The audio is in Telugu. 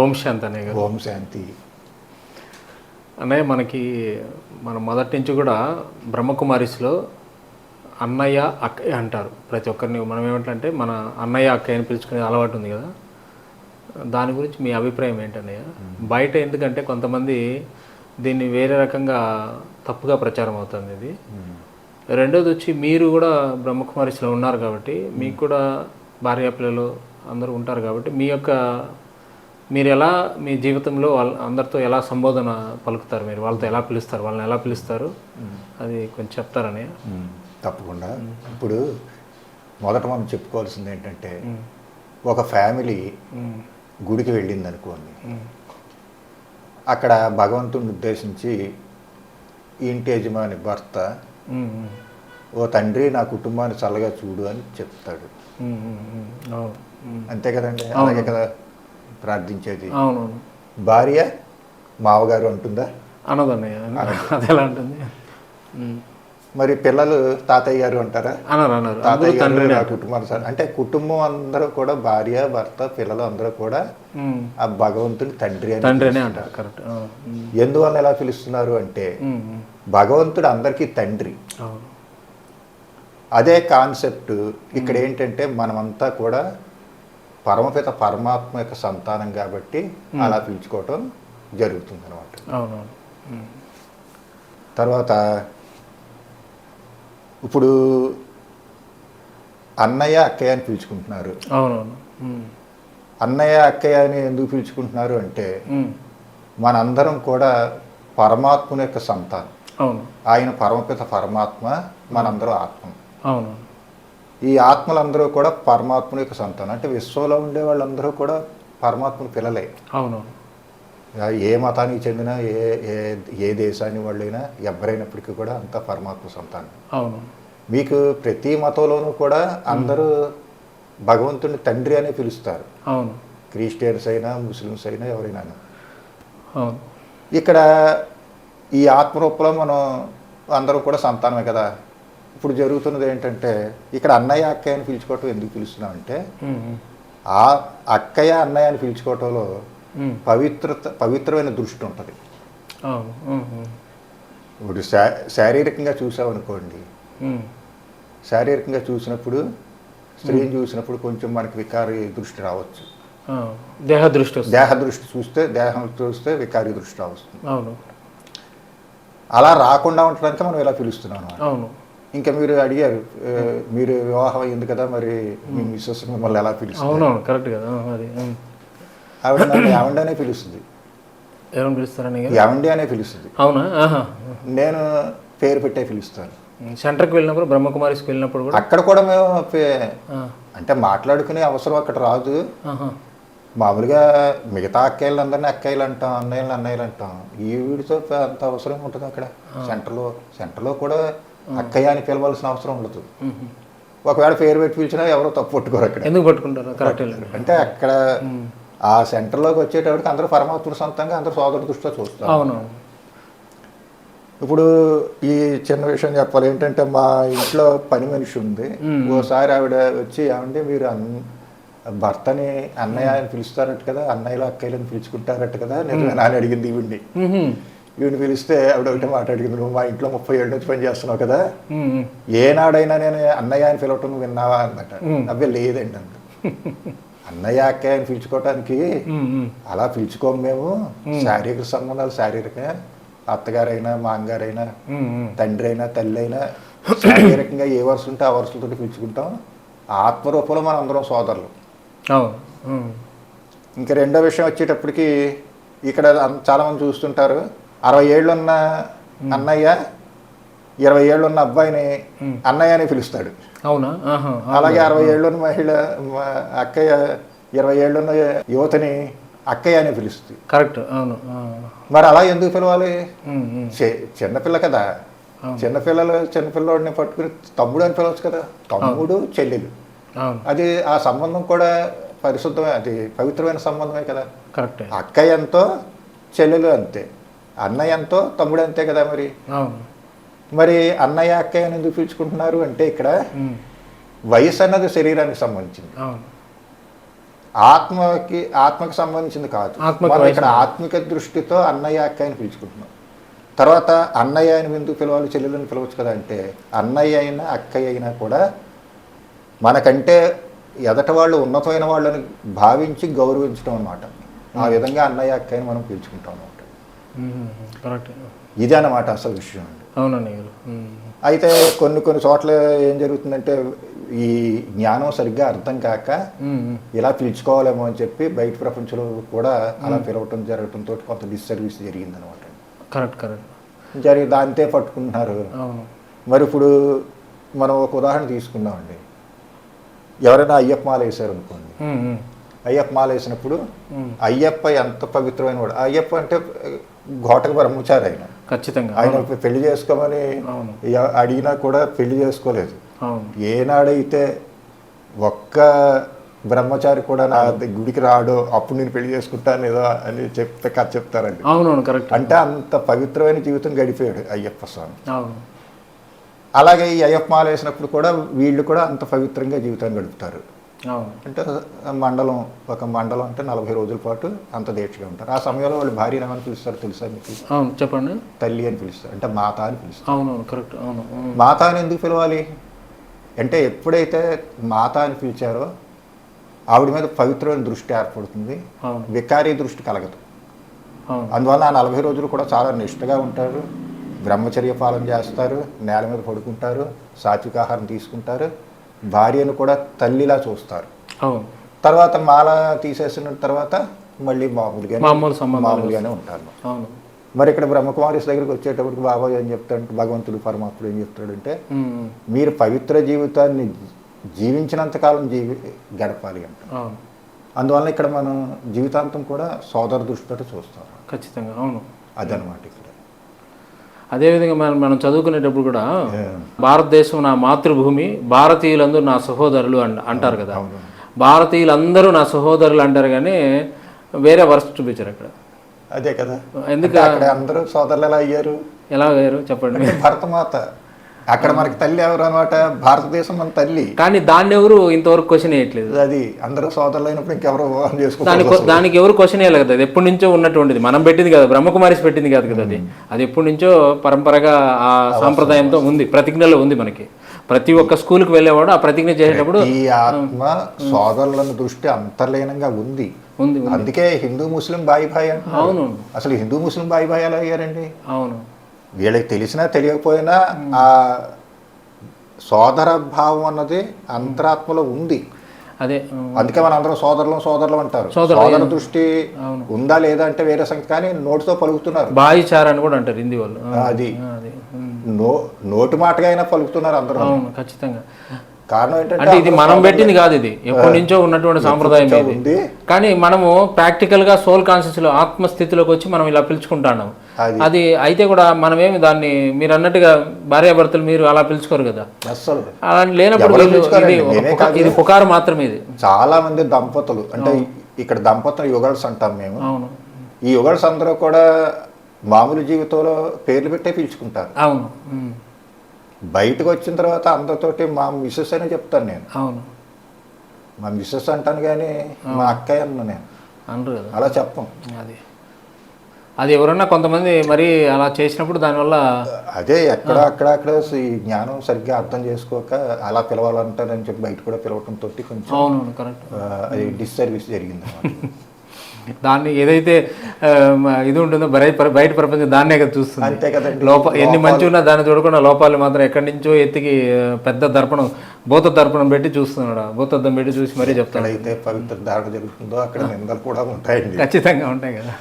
ఓం శాంతి అనే గారు ఓం శాంతి. అన్నయ్య మనకి మన మొదటి నుంచి కూడా బ్రహ్మకుమారిస్లో అన్నయ్య అక్కయ్య అంటారు. ప్రతి ఒక్కరిని మనం ఏమంటే మన అన్నయ్య అక్కయ్య అని పిలుచుకునే అలవాటు ఉంది కదా. దాని గురించి మీ అభిప్రాయం ఏంటన్నయ్య? బయట ఎందుకంటే కొంతమంది దీన్ని వేరే రకంగా తప్పుగా ప్రచారం అవుతుంది ఇది. రెండోది వచ్చి మీరు కూడా బ్రహ్మకుమారిస్లో ఉన్నారు కాబట్టి మీకు కూడా భార్య పిల్లలు అందరూ ఉంటారు కాబట్టి మీ యొక్క మీరు ఎలా మీ జీవితంలో వాళ్ళ అందరితో ఎలా సంబోధన పలుకుతారు? మీరు వాళ్ళతో ఎలా పిలుస్తారు? వాళ్ళని ఎలా పిలుస్తారు? అది కొంచెం చెప్తారని. తప్పకుండా. ఇప్పుడు మొదట మనం చెప్పుకోవాల్సింది ఏంటంటే ఒక ఫ్యామిలీ గుడికి వెళ్ళింది అనుకోండి. అక్కడ భగవంతుడిని ఉద్దేశించి ఇంటి యజమాని భర్త ఓ తండ్రి నా కుటుంబాన్ని చల్లగా చూడు అని చెప్తాడు. అంతే కదండి? అలాగే కదా? ప్రార్థించేది. అవునవును. భార్య మావగారు అంటుందా? అది ఎలా ఉంటుంది. మరి పిల్లలు తాతయ్య గారు అంటారా? అనరు తాతయ్య గారు నా చల్ల- అంటే కుటుంబం అందరూ కూడా భార్య భర్త పిల్లలు అందరూ కూడా. ఆ భగవంతుని తండ్రి అని తండ్రి అనే అంటారు కరెక్ట్. ఎందువల్ల ఎలా పిలుస్తున్నారు అంటే భగవంతుడు అందరికీ తండ్రి. అదే కాన్సెప్ట్ ఇక్కడ ఏంటంటే మనమంతా కూడా పరమపిత పరమాత్మ యొక్క సంతానం కాబట్టి అలా పిలుచుకోవటం జరుగుతుంది అనమాట ఉమ్. తర్వాత ఇప్పుడు అన్నయ్య అక్కయ్య అని పిలుచుకుంటున్నారు. ఉమ్. అన్నయ్య అక్కయ్య అని ఎందుకు పిలుచుకుంటున్నారు అంటే. మనందరం కూడా పరమాత్ముని యొక్క సంతానం. అవును. ఆయన పరమపిత పరమాత్మ మనందరం ఆత్మ. అవును. ఈ ఆత్మలందరూ కూడా పరమాత్ముని యొక్క సంతానం. అంటే విశ్వంలో ఉండే వాళ్ళందరూ కూడా పరమాత్ముని పిల్లలే. అవును. ఏ మతానికి చెందిన ఏ ఏ ఏ దేశాన్ని వాళ్ళైనా ఎవరైనప్పటికీ కూడా అంతా పరమాత్మ సంతానం. అవును. మీకు ప్రతి మతంలోనూ కూడా అందరూ భగవంతుని తండ్రి అనే పిలుస్తారు. అవును. క్రిస్టియన్స్ అయినా ముస్లిమ్స్ అయినా ఎవరైనా. అవును. ఇక్కడ ఈ ఆత్మరూపంలో మనం అందరం కూడా సంతానమే కదా. ఇప్పుడు జరుగుతున్నది ఏంటంటే ఇక్కడ అన్నయ్య అక్కయ్య అని పిలుచుకోవటం ఎందుకు పిలుస్తున్నామంటే ఉమ్. ఉమ్. ఆ అక్కయ్య అన్నయ్య అని పిలుచుకోవటంలో. పవిత్రత పవిత్రమైన దృష్టి ఉంటుంది. ఇప్పుడు శారీరకంగా చూసామనుకోండి. శారీరకంగా చూసినప్పుడు స్త్రీని చూసినప్పుడు కొంచెం మనకి వికారి దృష్టి రావచ్చు. దేహ దృష్టి దేహ దృష్టి చూస్తే దేహం చూస్తే వికారి దృష్టి రావస్తుంది అవును అలా రాకుండా ఉండడానికి మనం ఇలా పిలుస్తున్నాం. అవును ఇంకా మీరు అడిగారు మీరు వివాహం అయింది కదా మరి మీ మిస్సెస్ మిమ్మల్ని ఎలా పిలుస్తుంది? అవునవును కరెక్ట్ కదా అది. ఆవిడ నన్ను అనే పిలుస్తుంది. ఎవరిని పిలుస్తారని? ఏమండి అనే పిలుస్తుంది. అవునా? నేను పేరు పెట్టే పిలుస్తాను. సెంటర్కి వెళ్ళినప్పుడు బ్రహ్మకుమారిస్కి వెళ్ళినప్పుడు కూడా? అక్కడ కూడా మేము. అంటే మాట్లాడుకునే అవసరం అక్కడ రాదు. మామూలుగా మిగతా అక్కయ్యలు అందరినీ అక్కయ్యలు అంటాం అన్నయ్యలు అన్నయ్యలు అంటాం. ఈ వీడితో అంత అవసరం ఉంటుంది అక్కడ? సెంటర్లో సెంటర్లో కూడా అక్కయ్య అని పిలవాల్సిన అవసరం ఉండదు. ఒకవేళ పేరు పెట్టి పిలిచినా ఎవరో తప్పు పట్టుకోరు అక్కడ. ఎందుకు పట్టుకుంటారు? కరెక్ట్ అంటే అక్కడ ఆ సెంటర్లోకి వచ్చేటప్పటికి అందరూ పరమాత్మ సొంతంగా అందరూ సోదరు దృష్టిలో చూస్తారు. అవునవును. ఇప్పుడు ఈ చిన్న విషయం చెప్పాలి. ఏంటంటే మా ఇంట్లో పని మనిషి ఉంది. ఓసారి ఆవిడ వచ్చి ఏమంటే మీరు అన్- భర్తని అన్నయ్య అని పిలుస్తారట కదా అన్నయ్యలు అక్కయ్యలని పిలుచుకుంటారట కదా నిజమేనా? అని అడిగింది ఈవిడ్ని. ఈవిని పిలిస్తే ఆవిడ ఒకటే మాట అడిగింది నువ్వు మా ఇంట్లో ముప్పై ఏళ్ళ నుంచి పని చేస్తున్నావు కదా. ఏనాడైనా నేను అన్నయ్య అని పిలవటం నువ్వు విన్నావా అన్నట అబ్బే లేదండి అంట అన్నయ్య అక్కయ్య అని పిలుచుకోవటానికి. అలా పిలుచుకోము మేము శారీరక సంబంధాలు శారీరక అత్తగారైనా. ఉమ్. తండ్రి అయినా తల్లి అయినా శారీరకంగా ఏ వరుస ఉంటే ఆ వరుసలతో పిలుచుకుంటాం ఆత్మరూపంలో మనం అందరం సోదరులు. ఇంకా రెండో విషయం వచ్చేటప్పటికి ఇక్కడ అన్- చాలా మంది చూస్తుంటారు అరవై ఏళ్ళు ఉన్న అన్నయ్య ఇరవై ఏళ్ళు ఉన్న అబ్బాయిని అన్నయ్య అని పిలుస్తాడు. అవునా. అలాగే అరవై ఏళ్ళు ఉన్న మహిళ అక్కయ్య ఇరవై ఏళ్ళు ఉన్న యువతని అక్కయ్య అని పిలుస్తుంది. కరెక్ట్ అవును. మరి అలా ఎందుకు పిలవాలి? చిన్నపిల్ల కదా. చిన్నపిల్లలు చిన్నపిల్లవాడిని పట్టుకుని తమ్ముడు అని పిలవచ్చు కదా. తమ్ముడు చెల్లెలు. అది ఆ సంబంధం కూడా పరిశుద్ధమే అది పవిత్రమైన సంబంధమే కదా. కరెక్టే. అక్కయ్య ఎంతో చెల్లెలు అంతే. అన్నయ్య ఎంతో తమ్ముడు అంతే కదా మరి? మరి అన్నయ్య అక్కయ్య ఎందుకు పిలుచుకుంటున్నారు అంటే ఇక్కడ. వయసు అన్నది శరీరానికి సంబంధించింది. ఆత్మకి ఆత్మకి సంబంధించింది కాదు. మనం ఇక్కడ ఆత్మిక దృష్టితో అన్నయ్య అక్క అని పిలుచుకుంటున్నాం. తర్వాత అన్నయ్య అని ఎందుకు పిలవాలి చెల్లెలని పిలవచ్చు కదా అంటే అన్నయ్య అయినా అక్కయ్య అయినా కూడా మనకంటే ఎదట వాళ్ళు ఉన్నతమైన వాళ్ళని భావించి గౌరవించడం అనమాట ఆ విధంగా అన్నయ్య అక్కయ్యని మనం పిలుచుకుంటాం అనమాట కరెక్ట్. ఇది అన్నమాట అసలు విషయం అండి. అవునండి. అయితే కొన్ని కొన్ని చోట్ల ఏం జరుగుతుందంటే ఈ జ్ఞానం సరిగ్గా అర్థం కాక. ఇలా పిలుచుకోవాలేమో అని చెప్పి బయట ప్రపంచంలో కూడా అలా పిలవటం జరగటంతో కొంత డిస్సర్వీస్ జరిగింది అనమాట కరెక్ట్ కరెక్ట్. జరిగి దాంతే పట్టుకుంటున్నారు. మరి ఇప్పుడు మనం ఒక ఉదాహరణ తీసుకుందామండి. ఎవరైనా అయ్యప్ప మాల వేశారు అనుకోండి. అయ్యప్ప మాల వేసినప్పుడు. అయ్యప్ప ఎంత పవిత్రమైన వాడు? అయ్యప్ప అంటే ఘోటక బ్రహ్మచారి ఆయన ఖచ్చితంగా. ఆయన పెళ్ళి చేసుకోమని అడిగినా కూడా పెళ్ళి చేసుకోలేదు. ఏనాడైతే ఒక్క బ్రహ్మచారి కూడా నా గుడికి రాడో అప్పుడు నేను పెళ్ళి చేసుకుంటాను ఏదో అని చెప్తే కథ చెప్తారండి. అవునవును కరెక్ట్. అంటే అంత పవిత్రమైన జీవితం గడిపాడు అయ్యప్ప స్వామి. అలాగే ఈ అయ్యప్ప మాల వేసినప్పుడు కూడా వీళ్ళు కూడా అంత పవిత్రంగా జీవితాన్ని గడుపుతారు. అంటే మండలం ఒక మండలం అంటే నలభై రోజుల పాటు అంత దీక్షగా ఉంటారు. ఆ సమయంలో వాళ్ళు భార్య ఏమని పిలుస్తారు తెలుసా మీకు? అవును చెప్పండి. తల్లి అని పిలుస్తారు. అంటే మాత అని పిలుస్తారు. అవునవును కరెక్ట్. అవును. మాత అని ఎందుకు పిలవాలి? అంటే ఎప్పుడైతే మాత అని పిలిచారో ఆవిడ మీద పవిత్రమైన దృష్టి ఏర్పడుతుంది. వికారీ దృష్టి కలగదు. అందువల్ల ఆ నలభై రోజులు కూడా చాలా నిష్ఠగా ఉంటారు. బ్రహ్మచర్య పాలన చేస్తారు. నేల మీద పడుకుంటారు. సాత్విక ఆహారం తీసుకుంటారు. భార్యను కూడా తల్లిలా చూస్తారు. అవును. తర్వాత మాల తీసేసిన తర్వాత మళ్ళీ మామూలుగా మామూలుగానే ఉంటారు. అవును. మరి ఇక్కడ బ్రహ్మకుమారిస్ దగ్గరికి వచ్చేటప్పటికి బాబాయ్ ఏం చెప్తాడంటే భగవంతుడు పరమాత్ముడు ఏం చెప్తాడంటే మీరు పవిత్ర జీవితాన్ని జీవించినంతకాలం జీవి గడపాలి అంట. అందువల్ల ఇక్కడ మనం జీవితాంతం కూడా సోదర దృష్టితో చూస్తాం. ఖచ్చితంగా అవును. అదనమాట ఇక్కడ. అదేవిధంగా మనం మనం చదువుకునేటప్పుడు కూడా భారతదేశం నా మాతృభూమి భారతీయులందరూ నా సహోదరులు అంట అంటారు కదా. భారతీయులందరూ నా సహోదరులు అంటారు కానీ వేరే వరుస చూపించారు అక్కడ. అదే కదా. ఎందుకు? అందరూ సోదరులు ఎలా అయ్యారు? ఎలా వేరు చెప్పండి. భరతమాత. అక్కడ మనకి తల్లి ఎవరు అనమాట భారతదేశం మన తల్లి. కానీ దాన్ని ఎవరు ఇంతవరకు క్వశ్చన్ వేయట్లేదు. అది అందరూ సోదరులు అయినప్పుడు ఇంకెవరో వివాహం దానికి ఎవరు క్వశ్చన్ వేయాలి కదా? అది ఎప్పటి నుంచో ఉన్నటువంటిది. మనం పెట్టింది కదా బ్రహ్మకుమారిస్ పెట్టింది కాదు కదా అది? అది ఎప్పటి నుంచో పరంపరగా ఆ సాంప్రదాయంతో ఉంది ప్రతిజ్ఞలో ఉంది మనకి. ప్రతి ఒక్క స్కూల్కి వెళ్ళేవాడు ఆ ప్రతిజ్ఞ చేసేటప్పుడు ఈ ఆత్మ సోదరులను దృష్టి అంతర్లీనంగా ఉంది. ఉంది. అందుకే హిందూ ముస్లిం బాయి అంటున్నారు. అవును. అసలు హిందూ ముస్లిం బాయి ఎలా అయ్యారండి. అవును. వీళ్ళకి తెలిసినా తెలియకపోయినా ఆ సోదర భావం అన్నది అంతరాత్మలో ఉంది. అదే అందుకే మన అందరం సోదరులం సోదరులం అంటారు. సోదర దృష్టి. ఉందా లేదా అంటే వేరే సంగతి కానీ నోటితో పలుకుతున్నారు. బాయిచార అని కూడా అంటారు హిందీ వాళ్ళు. అది. నో నోటి మాటగా అయినా పలుకుతున్నారు అందరూ. అవును ఖచ్చితంగా. కారణం ఏంటంటే ఇది మనం పెట్టింది కాదు ఇది. ఎప్పటి నుంచో ఉన్నటువంటి సాంప్రదాయం ఇది. కానీ మనము ప్రాక్టికల్గా సోల్ కాన్షియస్లో ఆత్మస్థితిలోకి వచ్చి మనం ఇలా పిలుచుకుంటాం అది. అయితే కూడా మనమేమి దాన్ని మీరు అన్నట్టుగా భార్యాభర్తలు మీరు అలా పిలుచుకోరు కదా. అస్సలు. అలా లేనప్పుడు ఇది పుకారు మాత్రమే ఇది. చాలా మంది దంపతులు అంటే ఇక్కడ దంపతులు యుగల్స్ అంటాం మేము. అవును. ఈ యుగల్స్ అందరూ కూడా మామూలు జీవితంలో పేర్లు పెట్టే పిలుచుకుంటారు. అవును. బయటకు వచ్చిన తర్వాత అందరితోటి మా మిస్సెస్ అనే చెప్తాను నేను. అవును. మా మిస్సెస్ అంటాను కానీ మా అక్కయ్య అన్న నేను. అలా చెప్పం. అది. అది ఎవరన్నా కొంతమంది మరి అలా చేసినప్పుడు దానివల్ల అదే ఎక్కడ అక్కడ అక్కడ ఈ జ్ఞానం సరిగ్గా అర్థం చేసుకోక అలా పిలవాలంటారని చెప్పి బయట కూడా పిలవటం తోటి కొంచెం అవును కరెక్ట్. అది డిస్సర్వీస్ జరిగింది. దాన్ని ఏదైతే ఇది ఉంటుందో బయట బయట ప్రపంచం దాన్నే కదా చూస్తుంది. అంతే కదండి. లోప ఎన్ని మంచి ఉన్నా దాన్ని చూడకుండా లోపాలు మాత్రం ఎక్కడి నుంచో ఎత్తికి పెద్ద దర్పణం భూత దర్పణం పెట్టి చూస్తున్నాడు. భూతద్దం పెట్టి చూసి మరీ చెప్తాడు. ఎక్కడైతే పవిత్ర ధారణ జరుగుతుందో అక్కడ నిందలు కూడా ఉంటాయండి. ఖచ్చితంగా ఉంటాయి కదా.